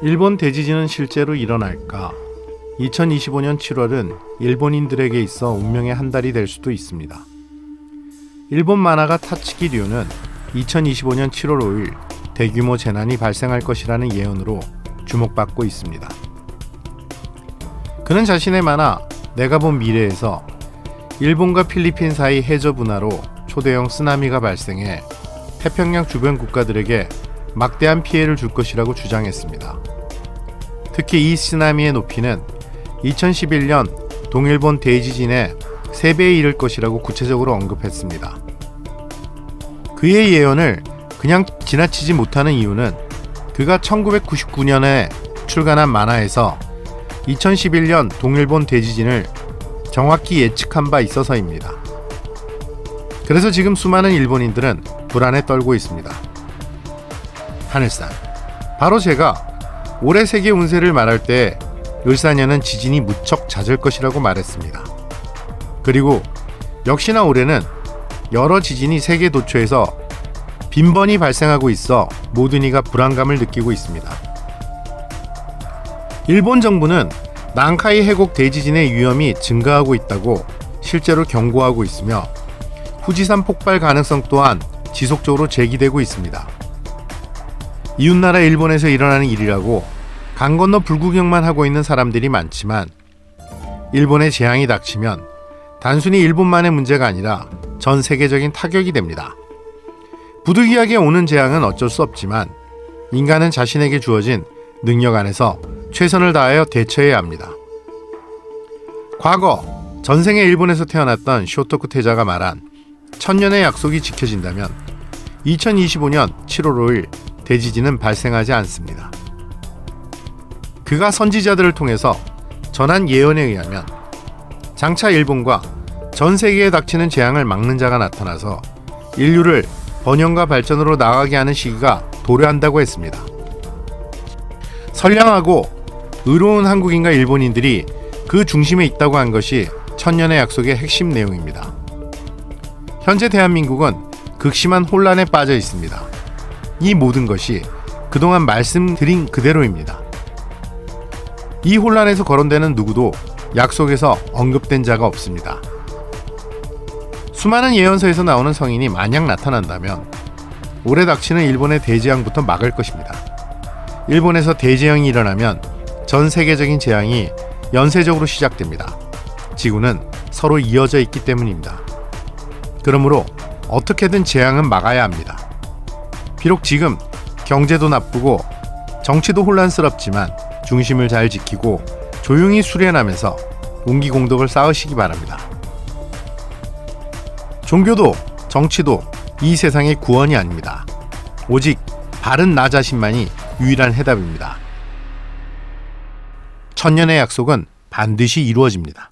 일본 대지진은 실제로 일어날까? 2025년 7월은 일본인들에게 있어 운명의 한 달이 될 수도 있습니다. 일본 만화가 타츠키 류는 2025년 7월 5일 대규모 재난이 발생할 것이라는 예언으로 주목받고 있습니다. 그는 자신의 만화 내가 본 미래에서 일본과 필리핀 사이 해저 분화로 초대형 쓰나미가 발생해 태평양 주변 국가들에게 막대한 피해를 줄 것이라고 주장했습니다. 특히 이 쓰나미의 높이는 2011년 동일본 대지진의 3배에 이를 것이라고 구체적으로 언급했습니다. 그의 예언을 그냥 지나치지 못하는 이유는 그가 1999년에 출간한 만화에서 2011년 동일본 대지진을 정확히 예측한 바 있어서입니다. 그래서 지금 수많은 일본인들은 불안에 떨고 있습니다. 하늘산. 바로 제가 올해 세계 운세를 말할 때 을사년은 지진이 무척 잦을 것이라고 말했습니다. 그리고 역시나 올해는 여러 지진이 세계 도처에서 빈번히 발생하고 있어 모든 이가 불안감을 느끼고 있습니다. 일본 정부는 난카이 해곡 대지진의 위험이 증가하고 있다고 실제로 경고하고 있으며 후지산 폭발 가능성 또한 지속적으로 제기되고 있습니다. 이웃나라 일본에서 일어나는 일이라고 강 건너 불구경만 하고 있는 사람들이 많지만 일본의 재앙이 닥치면 단순히 일본만의 문제가 아니라 전 세계적인 타격이 됩니다. 부득이하게 오는 재앙은 어쩔 수 없지만 인간은 자신에게 주어진 능력 안에서 최선을 다하여 대처해야 합니다. 과거 전생에 일본에서 태어났던 쇼토쿠 태자가 말한 천년의 약속이 지켜진다면 2025년 7월 5일 대지진은 발생하지 않습니다. 그가 선지자들을 통해서 전한 예언에 의하면 장차 일본과 전 세계에 닥치는 재앙을 막는 자가 나타나서 인류를 번영과 발전으로 나아가게 하는 시기가 도래한다고 했습니다. 선량하고 의로운 한국인과 일본인들이 그 중심에 있다고 한 것이 천년의 약속의 핵심 내용입니다. 현재 대한민국은 극심한 혼란에 빠져 있습니다. 이 모든 것이 그동안 말씀드린 그대로입니다. 이 혼란에서 거론되는 누구도 약속에서 언급된 자가 없습니다. 수많은 예언서에서 나오는 성인이 만약 나타난다면 올해 닥치는 일본의 대재앙부터 막을 것입니다. 일본에서 대재앙이 일어나면 전 세계적인 재앙이 연쇄적으로 시작됩니다. 지구는 서로 이어져 있기 때문입니다. 그러므로 어떻게든 재앙은 막아야 합니다. 비록 지금 경제도 나쁘고 정치도 혼란스럽지만 중심을 잘 지키고 조용히 수련하면서 운기공덕을 쌓으시기 바랍니다. 종교도 정치도 이 세상의 구원이 아닙니다. 오직 바른 나 자신만이 유일한 해답입니다. 천년의 약속은 반드시 이루어집니다.